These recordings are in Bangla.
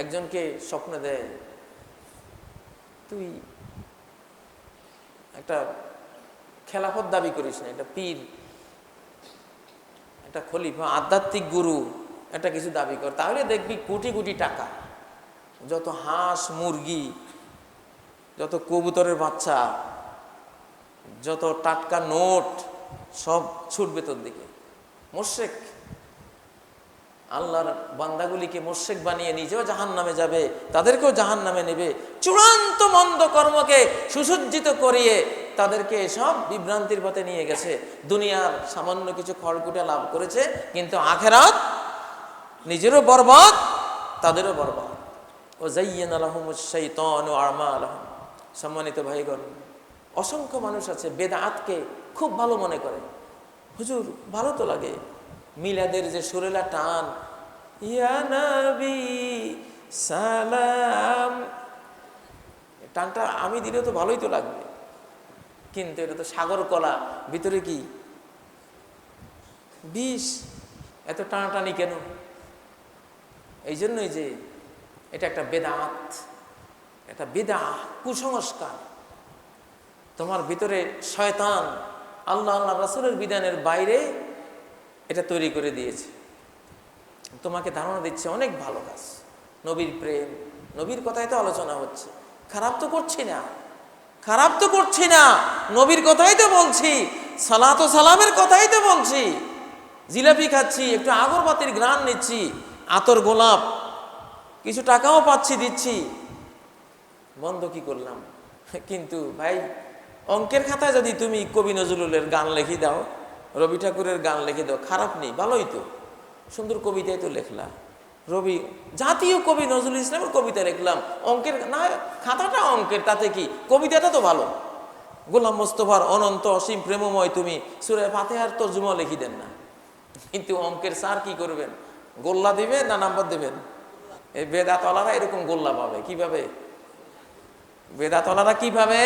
একজনকে স্বপ্ন দেয়, তুই একটা খেলাফত দাবি করিস না, একটা পীর, একটা খলিফা, আধ্যাত্মিক গুরু, একটা কিছু দাবি কর, তাহলে দেখবি কোটি কোটি টাকা। যত হাঁস, মুরগি, যত কবুতরের বাচ্চা, যত টাটকা নোট, সব ছুটবে তোর দিকে। মোর্শেক আল্লাহর বান্দাগুলিকে মোর্শেক বানিয়ে নিজেও জাহান নামে যাবে, তাদেরকেও জাহান নামে নেবে। চূড়ান্ত মন্দ কর্মকে সুসজ্জিত করিয়ে তাদেরকে সব বিভ্রান্তির পথে নিয়ে গেছে। দুনিয়ার সামান্য কিছু খড়কুটে লাভ করেছে, কিন্তু আখেরাত নিজেরও বরবাদ, তাদেরও বরবাদ। ও জাইয়েন শৈতন ও আরমা আলহম সম্মানিত ভাইগণ, অসংখ্য মানুষ আছে বেদাতকে খুব ভালো মনে করে। হুজুর, ভালো তো লাগে। মিলাদের যে সুরেলা টান, ইয়া নবী সালাম। টানটা আমি দিলে তো ভালোই তো লাগবে। কিন্তু এটা তো সাগর কলা, ভিতরে কি? বিষ, এত টানাটানি কেন? এই জন্যই যে এটা একটা বেদাত একটা বেদা কুসংস্কার। তোমার ভিতরে শয়তান আল্লাহ আল্লাহ রাসুলের বিধানের বাইরে এটা তৈরি করে দিয়েছে। তোমাকে ধারণা দিচ্ছে অনেক ভালো কাজ। নবীর প্রেম, নবীর কথাই তো আলোচনা হচ্ছে। খারাপ তো করছি না। খারাপ তো করছি না। নবীর কথাই তো বলছি। সালাত সালামের কথাই তো বলছি। জিলাপি খাচ্ছি, একটু আগরবাতির গ্রান নিচ্ছি, আতর গোলাপ, কিছু টাকাও পাচ্ছি, দিচ্ছি। বন্ধ কি করলাম? কিন্তু ভাই অঙ্কের খাতায় যদি তুমি কবি নজরুলের গান লিখে দাও, রবি ঠাকুরের গান লিখে দাও, খারাপ নেই, ভালোই তো। সুন্দর কবিতায় তো লেখলা রবি, জাতীয় কবি নজরুল ইসলামের কবিতা লিখলাম। অঙ্কের না, খাতাটা অঙ্কের, তাতে কি? কবিতাটা তো ভালো। গোলাম মোস্তফার অনন্ত অসীম প্রেমময় তুমি সুরে ফাতেহার তর্জুমা লিখি দেন না। কিন্তু অঙ্কের স্যার কি করবেন? গোল্লা দিবেন না নাম্বার দেবেন? এই বেদাতলারা এরকম গোল্লা পাবে, কীভাবে? বেদাতলারা কীভাবে?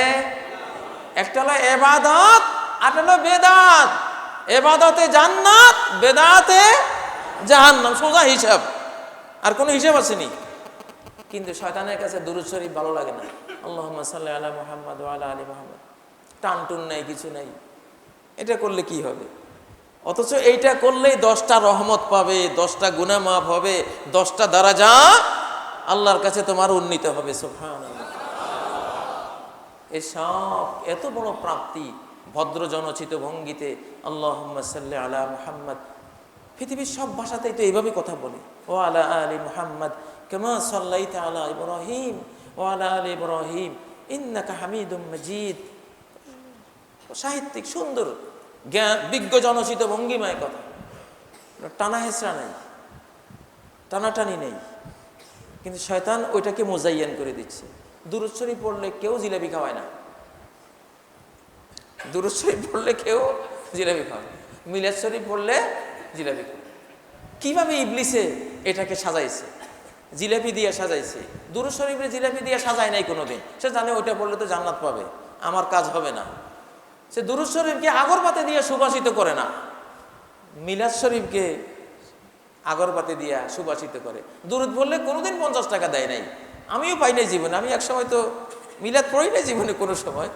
একটা হলো এবাদত, আর হলো বেদাত। এবাদতে জান্নাত, বেদাতে জাহান্নাম, সোজা হিসাব। আর কোনো হিসাব আসেনি। কিন্তু শয়তানের কাছে দুরুদ শরীফ ভালো লাগে না। আল্লাহ সাল্লাহ আলা মোহাম্মদ আলা আলী মোহাম্মদ। টান টুন নাই, কিছু নাই। এটা করলে কি হবে? অথচ এইটা করলেই দশটা রহমত পাবে, দশটা গুনা মাফ হবে, দশটা দারাজা আল্লাহর কাছে তোমার উন্নীত হবে সোফান এসব এত বড় প্রাপ্তি ভদ্র জনচিত ভঙ্গিতে আল্লাহ সাল্লি আলা মুহাম্মদ। পৃথিবীর সব ভাষাতেই তো এইভাবে কথা বলে। ও আলা আলী মুহাম্মদ, কেমা সাল্লাইতে আলা ইব্রাহিম, ও আলা আলী ইব্রাহিম, ইন্নাকা হামিদুম মজিদ। সাহিত্যিক, সুন্দর জ্ঞান বিজ্ঞ জনচিত ভঙ্গিমায় কথা। টানা হেসরা নেই, টানাটানি নেই। কিন্তু শয়তান ওইটাকে মোজাইয়ান করে দিচ্ছে। দূরস্বরী পড়লে কেউ জিলাপি খাওয়ায় না। দূরস্বরী পড়লে কেউ জিলাপি খাওয়ায় শরীফ পড়লে খাওয়ায় কীভাবে ইবলিসে এটাকে সাজাইছে? জিলাপি দিয়ে সাজাইছে। দূর শরীফে জিলাপি দিয়ে সাজায় নাই কোনোদিন। সে জানে ওইটা পড়লে তো জান্নাত পাবে। আমার কাজ হবে না। সে দুরুদ শরীফকে আগরবাতি দিয়ে সুবাসিত করে না। মিলাদ শরীফকে আগরবাতি দিয়া সুবাসিত করে। দুরুদ বললে কোনোদিন পঞ্চাশ টাকা দেয় নাই। আমিও পাই নাই জীবনে। আমি এক সময় তো মিলাদ পড়ি নাই জীবনে কোনো সময়।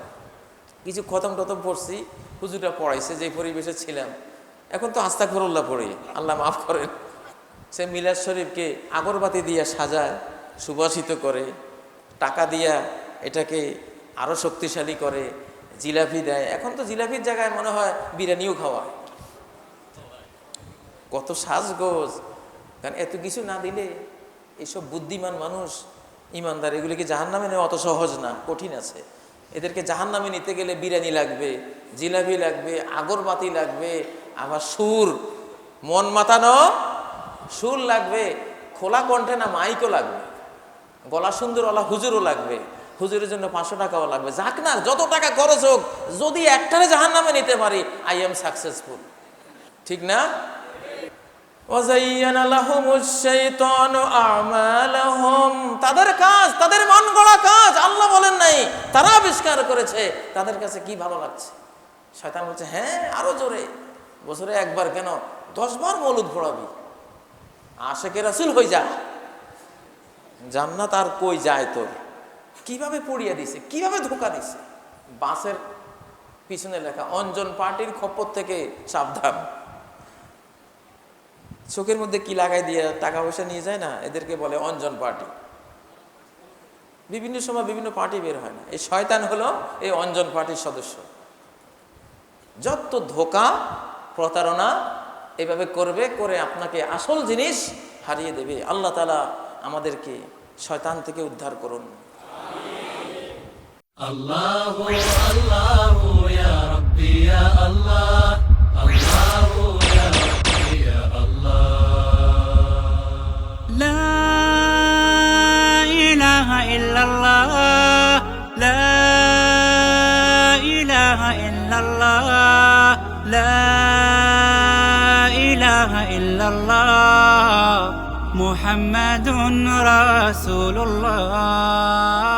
কিছু খতম টতম পড়ছি হুজুরা পড়াইছে যে পরিবেশে ছিলাম। এখন তো আস্তা করল্লা পড়ি, আল্লাহ মাফ করেন। সে মিলাদ শরীফকে আগরবাতি দিয়া সাজায়, সুবাসিত করে, টাকা দিয়া এটাকে আরও শক্তিশালী করে, জিলাপি দেয়। এখন তো জিলাপির জায়গায় মনে হয় বিরিয়ানিও খাওয়ায় কত সাজগোজ। কারণ এত কিছু না দিলে এইসব বুদ্ধিমান মানুষ ইমানদার, এগুলিকে জাহান নামে নেওয়া অত সহজ না, কঠিন আছে। এদেরকে জাহান নামে নিতে গেলে বিরিয়ানি লাগবে, জিলাপি লাগবে, আগরবাতি লাগবে, আবার সুর, মন মাতানো সুর লাগবে, খোলা কণ্ঠে না মাইকও লাগবে, গলা সুন্দরওয়ালা হুজুরও লাগবে, হুজুরের জন্য পাঁচশো টাকাও লাগবে। যাক না, যত টাকা খরচ হোক, যদি একটারে জাহান নামে নিতে পারি আই এম সাকসেসফুল ঠিক না? আল্লাহ আমা আল্লাহ বলেন নাই, তারা আবিষ্কার করেছে, তাদের কাছে কি ভালো লাগছে? শয়তান বলছে হ্যাঁ আরও জোরে। বছরে একবার কেন? দশবার মৌলুদ পড়াবি আশেকে রাসুল হয়ে যা। জান্নাত আর কই যায় তোর? কীভাবে পড়িয়ে দিছে? কীভাবে ধোকা দিছে? বাসের পিছনে লেখা, অঞ্জন পার্টির খপ্পর থেকে সাবধান। চোখের মধ্যে কি লাগাই দিয়ে টাকা পয়সা নিয়ে যায় না? এদেরকে বলে, অঞ্জন পার্টি। বিভিন্ন সময় বিভিন্ন পার্টি বের হয় না। এই শয়তান হলো এই অঞ্জন পার্টির সদস্য। যত ধোকা, প্রতারণা এভাবে করবে, করে আপনাকে আসল জিনিস হারিয়ে দেবে। আল্লাহ তালা আমাদেরকে শয়তান থেকে উদ্ধার করুন। আল্লাহ আল্লাহ। الله محمد رسول الله.